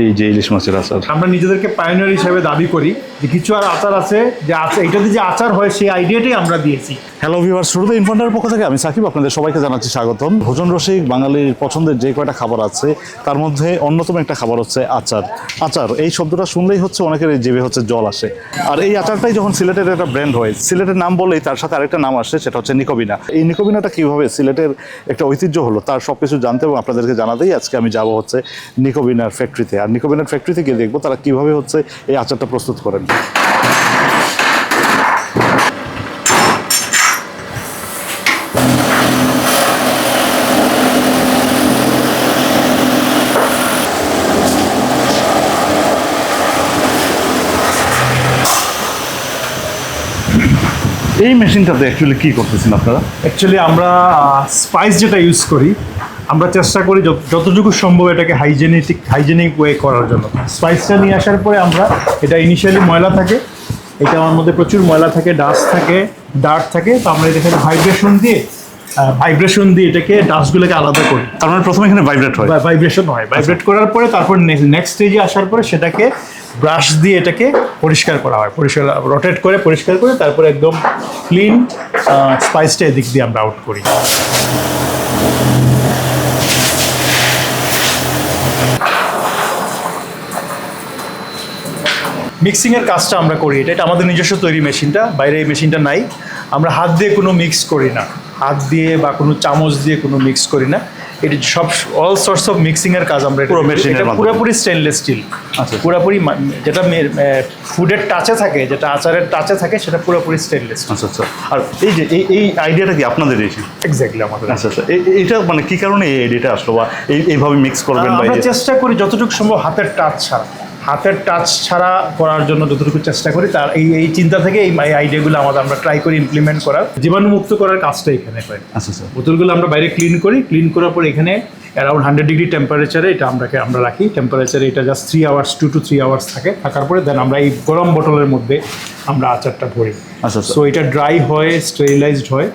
এই যে ইলিশ মাছের আচার। আমরা নিজেদেরকে পাইনিয়ার হিসাবে দাবি করি যে কিছু আর আচার আছে যে আচার এটাতে যে আচার হয়, সেই আইডিয়াটাই আমরা দিয়েছি। হ্যালো ভিউয়ার শুরুতে ইনফান্টার পক্ষ থেকে আমি সাকিব আপনাদের সবাইকে জানাচ্ছি স্বাগতম। ভোজন রসিক, বাঙালির পছন্দের যে কয়টা খাবার আছে, তার মধ্যে অন্যতম একটা খাবার হচ্ছে আচার। আচার, এই শব্দটা শুনলেই হচ্ছে অনেকের এই জিভে হচ্ছে জল আসে। আর এই আচারটাই যখন সিলেটের একটা ব্র্যান্ড হয়, সিলেটের নাম বলেই তার সাথে আরেকটা নাম আসে, সেটা হচ্ছে নিকোবিনা। এই নিকোবিনাটা কীভাবে সিলেটের একটা ঐতিহ্য হলো, তার সব কিছু জানতে এবং আপনাদেরকে জানাতেই আজকে আমি যাব হচ্ছে নিকোবিনার ফ্যাক্টরিতে আর নিকোবিনার ফ্যাক্টরিতে গিয়ে দেখব তারা কীভাবে হচ্ছে এই আচারটা প্রস্তুত করেন। এই মেশিনটাতে অ্যাকচুয়ালি কী করতেছেন আপনারা? অ্যাকচুয়ালি আমরা স্পাইস যেটা ইউজ করি আমরা চেষ্টা করি যত- যতটুকু সম্ভব এটাকে হাইজেনিক হাইজেনিক ওয়ে করার জন্য। স্পাইসটা নিয়ে আসার পরে আমরা এটা ইনিশিয়ালি ময়লা থাকে এটা আমার মধ্যে প্রচুর ময়লা থাকে ডাস্ট থাকে ডার্ট থাকে তো আমরা এটাকে ভাইব্রেশন দিয়ে ভাইব্রেশন দিয়ে এটাকে ডাস্টগুলোকে আলাদা করি। তার মানে প্রথমে এখানে ভাইব্রেট হয়। ভাইব্রেশন হয়। ভাইব্রেট করার পরে তারপর নেক্সট স্টেজে আসার পরে সেটাকে ব্রাশ দিয়ে এটাকে পরিষ্কার করা হয়। পরিষ্কার রোটেট করে পরিষ্কার করে তারপরে একদম ক্লিন স্পাইসটা এদিক দিয়ে আমরা আউট করি। মিক্সিংয়ের কাজটা আমরা করি। এটা এটা আমাদের নিজস্ব তৈরি মেশিনটা বাইরে এই মেশিনটা নাই। আমরা হাত দিয়ে কোনো মিক্স করি না। হাত দিয়ে বা কোনো চামচ দিয়ে কোনো মিক্স করি না। এটি সব অল সোর্স অফ মিক্সিংয়ের কাজ আমরা এটা পুরো এর মাধ্যমে। পুরোপুরি স্টেনলেস স্টিল আচ্ছা। পুরোপুরি যেটা ফুডের টাচে থাকে যেটা আচারের টাচে থাকে সেটা পুরোপুরি স্টেনলেস আচ্ছা আচ্ছা। আর এই যে এই এই আইডিয়াটা কি আপনাদের এসে এক্স্যাক্টলি আমাদের। আচ্ছা আচ্ছা। এটা মানে কি কারণে এই আইডিয়াটা আসলো বা এই এইভাবে মিক্স করবেন বা চেষ্টা করি যতটুকু সম্ভব হাতের টাচ ছাড়া। হাতের টাচ ছাড়া করার জন্য যতটুকু চেষ্টা করি তার এই এই চিন্তা থেকে এই আইডিয়াগুলো আমাদের আমরা ট্রাই করি ইমপ্লিমেন্ট করার জীবাণুমুক্ত করার কাজটা এখানে হয়। আচ্ছা স্যার বোতলগুলো আমরা বাইরে ক্লিন করি ক্লিন করার পর এখানে অ্যারাউন্ড হান্ড্রেড ডিগ্রি টেম্পারেচারে এটা আমরা আমরা রাখি। টেম্পারেচারে এটা just three hours two to three hours থাকে। থাকার পরে দেন আমরা এই গরম বোতলের মধ্যে আমরা আচারটা ভরি। আচ্ছা আচ্ছা। সো এটা ড্রাই হয় স্টেরিলাইজড হয়।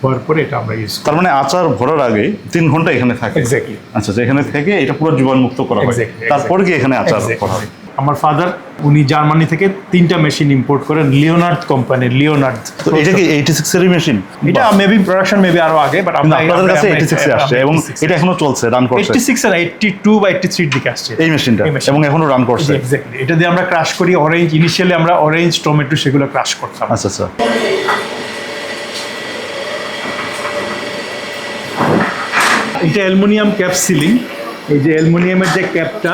হওয়ার পরে এটা আমরা ইউজ তার মানে আচার ভরার আগে তিন ঘণ্টা এখানে থাকে। এক্স্যাক্টলি আচ্ছা এখানে থেকে এটা পুরো জীবাণুমুক্ত করা হয়। তারপর কি এখানে আচার করা হয়। আমার ফাদার উনি জার্মানি থেকে তিনটা মেশিন ইম্পোর্ট করেন লিওনার্ড কোম্পানির লিওনার্ড তো এটা কি এইটি সিক্স এর মেশিন এটা মেবি প্রোডাকশন মেবি আরও আগে বাট আমরা আপনাদের কাছে এইটি সিক্স আসছে এবং এটা এখনও চলছে রান করছে। এইটটি সিক্স আর এইটটি টু বা এইটটি থ্রির দিকে আসছে এই মেশিনটা এবং এখনও রান করছে। এক্স্যাক্টলি এটা দিয়ে আমরা ক্রাশ করি অরেঞ্জ ইনিশিয়ালি আমরা অরেঞ্জ টমেটো সেগুলো ক্রাশ করতাম। আচ্ছা আচ্ছা। এটা অ্যালুমিনিয়াম ক্যাপ সিলিং। এই যে অ্যালুমিনিয়ামের যে ক্যাপটা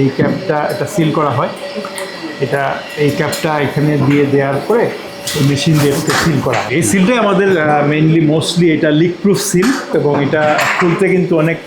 এই ক্যাপটা এটা সিল করা হয়। এটা এই ক্যাপটা এখানে দিয়ে দেওয়ার পরে মেশিন দিয়ে এটাকে সিল করা হয়। এই সিলটাই আমাদের মেইনলি মোস্টলি এটা লিক প্রুফ সিল এবং এটা খুলতে কিন্তু অনেক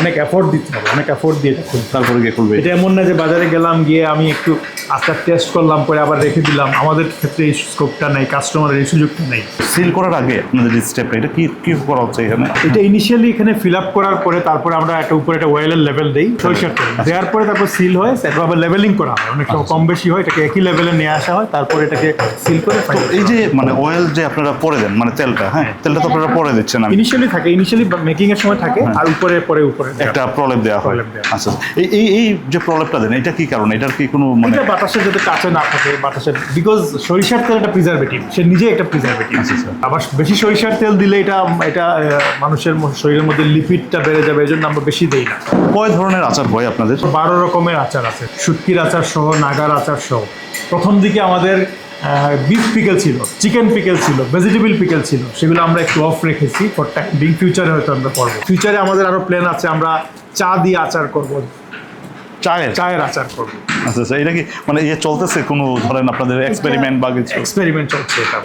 অনেক এফোর্ট দিতে হবে অনেক অ্যাফোর্ড দিয়ে এটা খুলতে তারপরে গিয়ে খুলবে। এটা এমন না যে বাজারে গেলাম গিয়ে আমি একটু আচার টেস্ট করলাম পরে আবার রেখে দিলাম। আমাদের ক্ষেত্রে এই স্কোপটা নেই কাস্টমারের এই সুযোগটা নেই। সিল করার আগে আপনাদের যে স্টেপটা এটা কি কি করা হচ্ছে এখানে? এটা ইনিশিয়ালি এখানে ফিল আপ করার পরে তারপরে আমরা একটা উপরে একটা ওয়েলের লেভেল দিই সরিষার তেল। দেওয়ার পরে তারপর সিল হয় তারপর আবার লেভেলিং করা হয়। অনেক সময় কম বেশি হয় এটাকে একই লেভেলে নিয়ে আসা হয় তারপরে এটাকে সিল করে এই যে মানে অয়েল যে আপনারা পরে দেন মানে তেলটা হ্যাঁ? তেলটা তো আপনারা পরে দিচ্ছেন ইনিশিয়ালি থাকে ইনিশিয়ালি মেকিং এর সময় থাকে আর উপরে পরে উপরে। একটা প্রলেপ দেওয়া হয়। আচ্ছা এই এই এই যে প্রলেপটা দেন এটা কি কারণ? এটার কি কোনো মানে বাতাসে যাতে কাছে না থাকে বাতাসের বিকজ সরিষার তেল একটা প্রিজারভেটিভ সে নিজে একটা প্রিজারভেটিভ আচ্ছা, আচ্ছা। আবার বেশি সরিষার তেল দিলে এটা এটা মানুষের শরীরের মধ্যে লিপিডটা বেড়ে যাবে এই জন্য আমরা বেশি দেই না। কয় ধরনের আচার হয় আপনাদের? বারো রকমের আচার আছে শুটকির আচার সহ নাগার আচার সহ। প্রথম দিকে আমাদের বিফ পিকেল ছিল চিকেন পিকেল ছিল ভেজিটেবল পিকেল ছিল সেগুলো আমরা একটু অফ রেখেছি ফর টাইম বিং ফিউচারে হয়তো আমরা করব। ফিউচারে আমাদের আরও প্ল্যান আছে আমরা চা দিয়ে আচার করব। চায়ের? চায়ের আচার করব। আচ্ছা আচ্ছা এটা কি মানে ইয়ে চলতেছে কোনো ধরেন আপনাদের এক্সপেরিমেন্ট বা কিছু? এক্সপেরিমেন্ট চলছে এটা।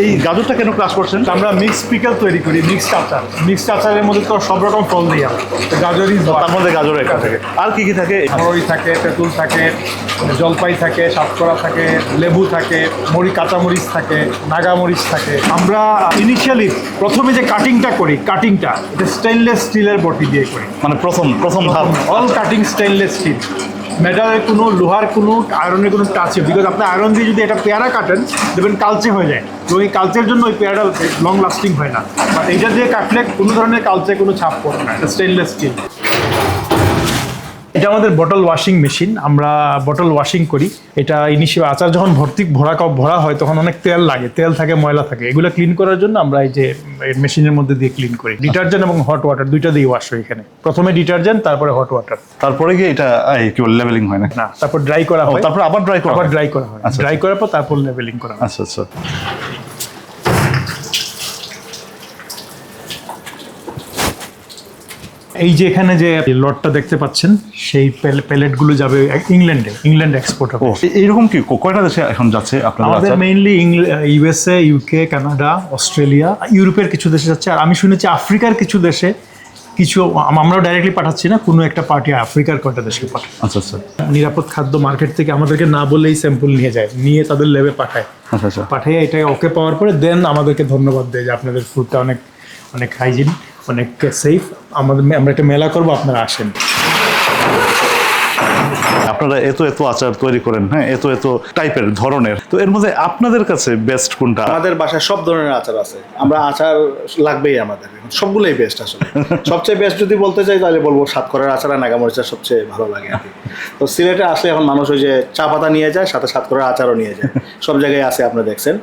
এই গাজরটা কেন ক্লাস করছেন? আমরা মিক্স পিকেল তৈরি করি মিক্সড আচার। মিক্সড আচারের মধ্যে তো সব রকম ফল দিই আমরা। গাজরই তার মধ্যে গাজর একটা থাকে। আর কি কি থাকে? বড়ই থাকে তেঁতুল থাকে জলপাই থাকে সাতকরা থাকে লেবু থাকে মরি কাঁচামরিচ থাকে নাগামরিচ থাকে। আমরা ইনিশিয়ালি প্রথমে যে কাটিংটা করি কাটিংটা এটা স্টেনলেস স্টিলের বটি দিয়ে করি। মানে প্রথম প্রথম ধাপ। অল কাটিং স্টেনলেস স্টিল মেটালের কোনো, লোহার কোনো আয়রনের কোনো টাচ বিকজ আপনি আয়রন দিয়ে যদি এটা পেয়ারা কাটেন, দেখবেন কালচে হয়ে যায়। তো এই কালচের জন্য ওই পেয়ারা লং লাস্টিং হয় না। বাট এইটা দিয়ে কাটলে কোনো ধরনের কালচে কোনো ছাপ পড়ে না। এটা স্টেনলেস স্টিল এটা আমাদের বটল ওয়াশিং মেশিন আমরা বটল ওয়াশিং করি। এটা ইনিশিয়াল আচার যখন ভর্তি ভরা ভরা হয় তখন অনেক তেল লাগে। তেল থাকে ময়লা থাকে। এগুলো ক্লিন করার জন্য আমরা এই যে মেশিনের মধ্যে দিয়ে ক্লিন করি। ডিটারজেন্ট এবং হট ওয়াটার দুইটা দিয়ে ওয়াশ হয় এখানে। প্রথমে ডিটারজেন্ট তারপরে হট ওয়াটার তারপরে কি এটা কি বলে লেভেলিং হয় না? না তারপর ড্রাই করা হয়। তারপর আবার ড্রাই করা আবার? ড্রাই করা হয়। আচ্ছা, ড্রাই করার পর তারপর লেভেলিং করা হয়। আচ্ছা আচ্ছা। এই যে এখানে যে লটটা দেখতে পাচ্ছেন সেই প্যালেটগুলো যাবে ইংল্যান্ডে ইংল্যান্ড এক্সপোর্ট হবে। ও এ- এইরকম কি? কয়টা দেশে এখন যাচ্ছে আমাদের mainly USA UK Canada Australia ইউরোপের কিছু দেশে যাচ্ছে। আর আমি শুনেছি আফ্রিকার কিছু দেশে কিছু আম- আমরাও ডাইরেক্টলি পাঠাচ্ছি না কোনো একটা পার্টি আফ্রিকার কয়টা দেশকে পাঠায়। আচ্ছা আচ্ছা। নিরাপদ খাদ্য মার্কেট থেকে আমাদেরকে না বলেই স্যাম্পল নিয়ে যায় নিয়ে তাদের লেবে পাঠায়। আচ্ছা আচ্ছা। পাঠিয়ে এটা ওকে পাওয়ার পরে দেন আমাদেরকে ধন্যবাদ দেয় যে আপনাদের ফুডটা অনেক অনেক হাইজিন অনেক সেফ আমাদের আমরা একটা মেলা করব আপনারা আসেন। আপনারা এত এত আচার তৈরি করেন হ্যাঁ? এত এত টাইপের ধরনের। তো এর মধ্যে আপনাদের কাছে বেস্ট কোনটা? আমাদের বাসায় সব ধরনের আচার আছে। আমরা আচার লাগবেই আমাদের। সবগুলোই বেস্ট আসলে। সবচেয়ে বেস্ট যদি বলতে চাই তাহলে বলব সাতকরার আচার আর নাগামরিচার সবচেয়ে ভালো লাগে আর তো সিলেটে আসলে এখন মানুষ ওই যে চা পাতা নিয়ে যায় সাথে সাতকরার আচারও নিয়ে যায়। সব জায়গায় আছে আপনি দেখছেন।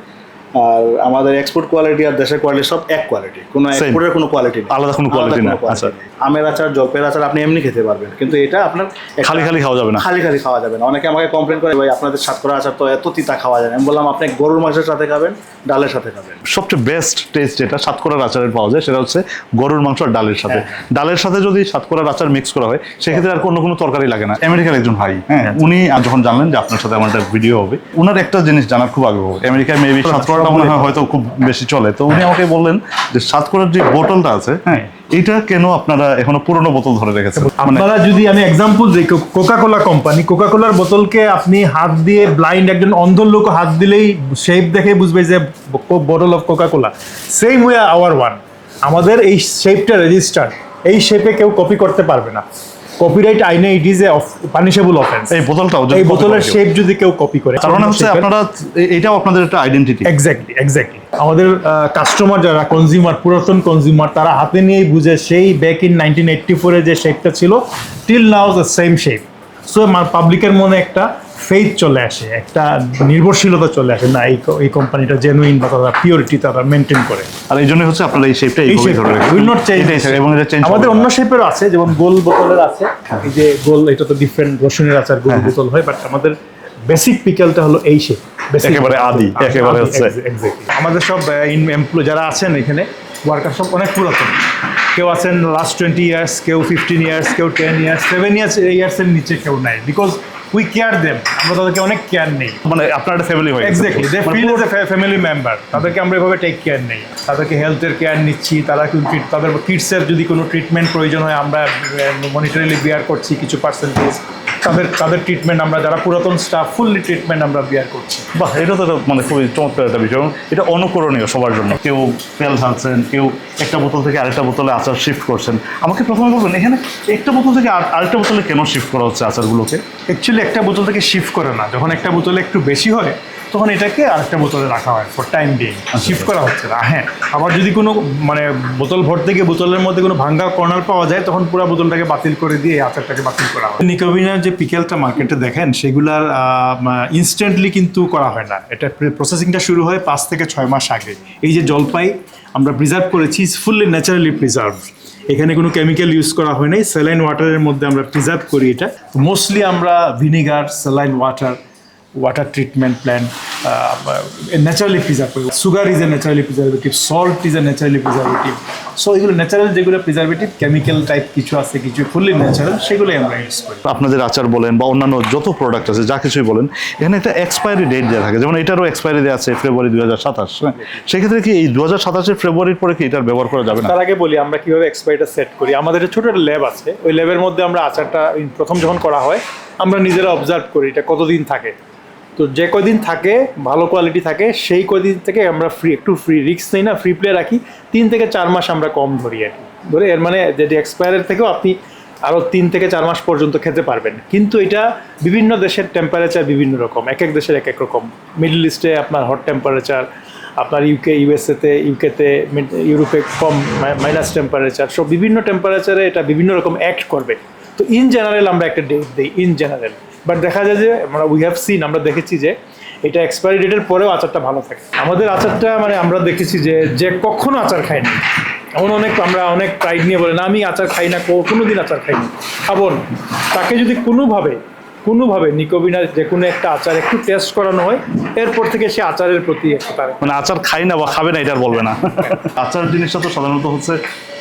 আর আমাদের এক্সপোর্ট কোয়ালিটি আর দেশের কোয়ালিটি সব এক কোয়ালিটি কোনো এক্সপোর্টের কোনো কোয়ালিটি নেই। আলাদা কোনো quality না, আচ্ছা। আমের আচার জলপের আচার আপনি এমনি খেতে পারবেন কিন্তু এটা আপনার খালি খালি খাওয়া যাবে না। খালি খালি খাওয়া যাবে না। অনেকে আমাকে কমপ্লেন করে ভাই আপনাদের সাতকরা আচার তো এত তিতা খাওয়া যায় না। আমি বললাম আপনি গরুর মাংসের সাথে খাবেন ডালের সাথে খাবেন। সবচেয়ে বেস্ট টেস্ট যেটা সাতকরার আচারের পাওয়া যায় সেটা হচ্ছে গরুর মাংস আর ডালের সাথে। ডালের সাথে যদি সাতকরার আচার মিক্স করা হয় সেক্ষেত্রে আর কোনো কোনো তরকারি লাগে না। আমেরিকার একজন ভাই হ্যাঁ উনি আজ যখন জানলেন যে আপনার সাথে আমার একটা ভিডিও হবে ওনার একটা জিনিস জানার খুব আগ্রহ। আমেরিকায় মেবি সাতকরাটা মনে হয় হয়তো খুব বেশি চলে। তো উনি আমাকে বললেন যে সাতকরার যে বোতলটা আছে হ্যাঁ। এটা কেন আপনারা এখনও পুরনো বোতল ধরে রেখেছেন? মানে আপনারা যদি আমি এক্সাম্পল দিই কোকা কোলা কোম্পানি কোকা কোলার বোতলকে আপনি হাত দিয়ে ব্লাইন্ড একজন অন্ধ লোক হাত দিলেই শেপ দেখে বুঝবে যে বোতল of Coca Cola same way our one আমাদের এই শেপটা রেজিস্টার এই শেপে কেউ কপি করতে পারবে না। কপিরাইট আইনে it is a punishable offence এই বোতলটাও এই বোতলের শেপ যদি কেউ কপি করে মানে হচ্ছে আপনারা এটাও আপনাদের একটা আইডেন্টিটি এক্স্যাক্টলি এক্স্যাক্টলি আমাদের কাস্টমার যারা কনজিউমার পুরাতন কনজিউমার তারা হাতে নিয়েই বুঝে সেই ব্যাক ইন নাইনটিন এইটটি ফোরে যে শেপটা ছিল till now the same shape so পাবলিকের মনে একটা ফেইথ চলে আসে একটা নির্ভরশীলতা চলে আসে না এই কোম্পানিটা জেনুইন বা তারা পিওরিটি তারা মেনটেন করে। আর এই জন্য হচ্ছে আপনারা এই শেপটা এই ধরে উইল নট চেঞ্জ এবং এটা চেঞ্জ আমাদের অন্য শেপের আছে যেমন গোল বোতলের আছে এই যে গোল এটা তো ডিফারেন্ট রসুনের আচার গোল বোতল হয় বাট আমাদের বেসিক পিকেলটা হলো এই শেপ একেবারে আদি, একেবারে হচ্ছে। আমাদের সব ইন এমপ্লয় যারা আছেন এখানে ওয়ার্কার সব অনেক পুরাতন। কেউ আছেন লাস্ট টোয়েন্টি ইয়ার্স কেউ ফিফটিন ইয়ার্স কেউ টেন ইয়ার্স সেভেন ইয়ার্স ইয়ার্সের নিচে কেউ নাই বিকজ উই কেয়ার দেম আমরা তাদেরকে অনেক কেয়ার নেই। মানে আপনার একটা ফ্যামিলি হয়ে। Exactly they feel as a family member তাদেরকে আমরা এভাবে টেক কেয়ার নেই। তাদেরকে হেলথের কেয়ার নিচ্ছি। তারা কিন্তু তাদের কিডসের যদি কোনো ট্রিটমেন্ট প্রয়োজন হয় আমরা মনিটরিলি বিয়ার করছি কিছু পার্সেন্টেজ তাদের তাদের ট্রিটমেন্ট আমরা যারা পুরাতন স্টাফ ফুললি ট্রিটমেন্ট আমরা বিয়ার করছি। বা এটা তো মানে খুবই চমৎকার একটা বিষয় এটা অনুকরণীয় সবার জন্য। কেউ তেল ঢালছেন কেউ একটা বোতল থেকে আরেকটা বোতলে আচার শিফট করছেন। আমাকে প্রথমে বলবেন এখানে একটা বোতল থেকে আর- আরেকটা বোতলে কেন শিফট করা হচ্ছে আচারগুলোকে? অ্যাকচুয়ালি একটা বোতল থেকে শিফট করে না। যখন একটা বোতলে একটু বেশি হয় তখন এটাকে আরেকটা বোতলে রাখা হয় ফর টাইম বিং শিফট করা হচ্ছে না। হ্যাঁ আবার যদি কোনো মানে বোতল ভর্তি গিয়ে বোতলের মধ্যে কোনো ভাঙ্গা কর্নার পাওয়া যায় তখন পুরো বোতলটাকে বাতিল করে দিয়ে আচারটাকে বাতিল করা হয়। নিকোবিনার যে পিকেলটা মার্কেটে দেখেন সেগুলার ইনস্ট্যান্টলি কিন্তু করা হয় না। এটা প্রসেসিংটা শুরু হয় পাঁচ থেকে ছয় মাস আগে। এই যে জলপাই আমরা প্রিজার্ভ করেছি ইজ ফুললি ন্যাচারালি প্রিজার্ভ এখানে কোনো কেমিক্যাল ইউজ করা হয় নাই। স্যালাইন ওয়াটারের মধ্যে আমরা প্রিজার্ভ করি এটা। মোস্টলি আমরা vinegar saline water water treatment plant naturally preserve করি sugar is a naturally preservative salt is a naturally preservative so এগুলো ন্যাচারাল যেগুলো প্রিজারভেটিভ কেমিক্যাল টাইপ কিছু আছে কিছু ফুললি ন্যাচারাল সেগুলোই আমরা ইউজ করি। আপনাদের আচার বলেন বা অন্যান্য যত প্রোডাক্ট আছে যা কিছুই বলেন এখানে একটা এক্সপায়ারি ডেট দেওয়া থাকে। যেমন এটারও এক্সপায়ারি দেওয়া আছে ফেব্রুয়ারি দু হাজার সাতাশ সেক্ষেত্রে কি এই দু হাজার সাতাশের ফেব্রুয়ারির পরে কি এটার ব্যবহার করা যাবে না? তার আগে বলি আমরা কীভাবে এক্সপায়ারিটা সেট করি। আমাদের একটা ছোট একটা ল্যাব আছে। ওই ল্যাবের মধ্যে আমরা আচারটা প্রথম যখন করা হয় আমরা নিজেরা অবজার্ভ করি এটা কতদিন থাকে। তো যে কদিন থাকে, ভালো কোয়ালিটি থাকে, সেই কদিন থেকে আমরা ফ্রি একটু ফ্রি রিস্ক নেই না ফ্রি প্লে রাখি। তিন থেকে চার মাস আমরা কম ধরি আর কি। ধরে এর মানে যেটি এক্সপায়ারের থেকেও আপনি আরও তিন থেকে চার মাস পর্যন্ত খেতে পারবেন। কিন্তু এটা বিভিন্ন দেশের টেম্পারেচার বিভিন্ন রকম, এক এক দেশের এক এক রকম। মিডল ইস্টে আপনার হট টেম্পারেচার আপনার ইউকে ইউএসএতে ইউকেতে ইউরোপে কম মাইনাস টেম্পারেচার সব বিভিন্ন টেম্পারেচারে এটা বিভিন্ন রকম অ্যাক্ট করবে। তো ইন জেনারেল আমরা একটা ডেট দিই ইন জেনারেল বাট দেখা যায় যে আমরা উই হ্যাভ সিন আমরা দেখেছি যে এটা এক্সপায়ারি ডেটের পরেও আচারটা ভালো থাকে। আমাদের আচারটা মানে আমরা দেখেছি যে যে কখনো আচার খায়নি এমন অনেক আমরা অনেক প্রাইড নিয়ে বলে না আমি আচার খাই না কোনো দিন আচার খাইনি খাব না। তাকে যদি কোনোভাবে কোনোভাবে নিকোবিনার যে কোনো একটা আচার একটু টেস্ট করানো হয় এরপর থেকে সে আচারের প্রতি একটা তার মানে আচার খাই না বা খাবে না এটা বলবে না। আচার জিনিসটা তো সাধারণত হচ্ছে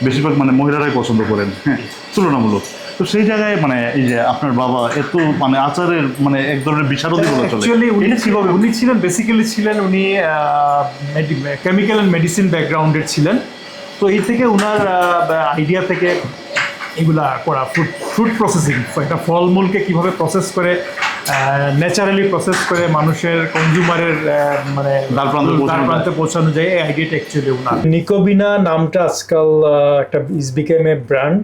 বেশিরভাগ মানে মহিলারাই পছন্দ করেন। হ্যাঁ তুলনামূলক। তো সেই জায়গায় মানে এই যে আপনার বাবা এত মানে আচারের মানে এক ধরনের বিশারদই বলে চলে। উনি কীভাবে উনি ছিলেন বেসিক্যালি ছিলেন উনি কেমিক্যাল অ্যান্ড মেডিসিন ব্যাকগ্রাউন্ডের ছিলেন। তো এই থেকে উনার আইডিয়া থেকে এগুলা করা ফ্রুট ফ্রুট প্রসেসিং একটা ফলমূলকে কীভাবে প্রসেস করে ন্যাচারালি প্রসেস করে মানুষের কনজিউমারের মানে দ্বার প্রান্তে পৌঁছানো যায়। প্রান্তে পৌঁছানো যায় এই আইডিয়াটা অ্যাকচুয়ালি উনার। নিকোবিনা নামটা আজকাল একটা ইজ বিকেম এ ব্র্যান্ড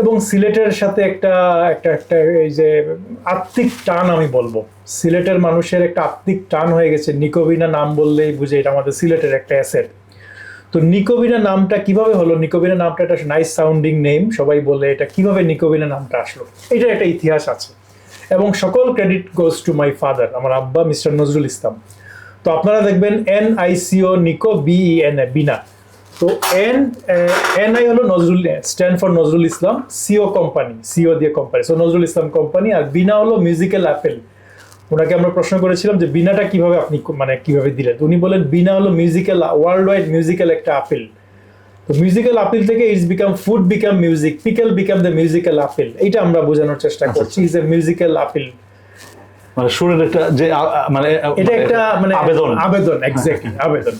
এবং সিলেটের সাথে একটা একটা একটা এই যে আত্মিক টান আমি বলব। সিলেটের মানুষের একটা আত্মিক টান হয়ে গেছে। নিকোবিনা নাম বললেই বুঝে এটা আমাদের সিলেটের একটা অ্যাসেট তো নিকোবিনা নামটা কীভাবে হলো? নিকোবিনা নামটা একটা নাইস সাউন্ডিং নেম সবাই বলে এটা কীভাবে নিকোবিনা নামটা আসলো? এটা একটা ইতিহাস আছে। এবং সকল credit goes to my father আমার আব্বা মিস্টার নজরুল ইসলাম। তো আপনারা দেখবেন N ICO Nico B N A Bina. তো এন এন আই হলো Nazrul stand for Nazrul Islam CO company CO দিয়ে company so Nazrul Islam company আর বিনা হলো মিউজিক্যাল অ্যাপেল ওনাকে আমরা প্রশ্ন করেছিলাম যে বিনাটা কীভাবে আপনি মানে কীভাবে দিলেন? উনি বলেন বিনা হলো মিউজিক্যাল ওয়ার্ল্ড ওয়াইড মিউজিক্যাল একটা আপেল তো মিউজিক্যাল আপিল থেকে it's become food become music pickle become the musical appeal এইটা আমরা বোঝানোর চেষ্টা করছি ইজ এ মিউজিক্যাল আপিল মানে সুরের একটা যে মানে এটা একটা মানে আবেদন। আবেদন এক্স্যাক্টলি আবেদন।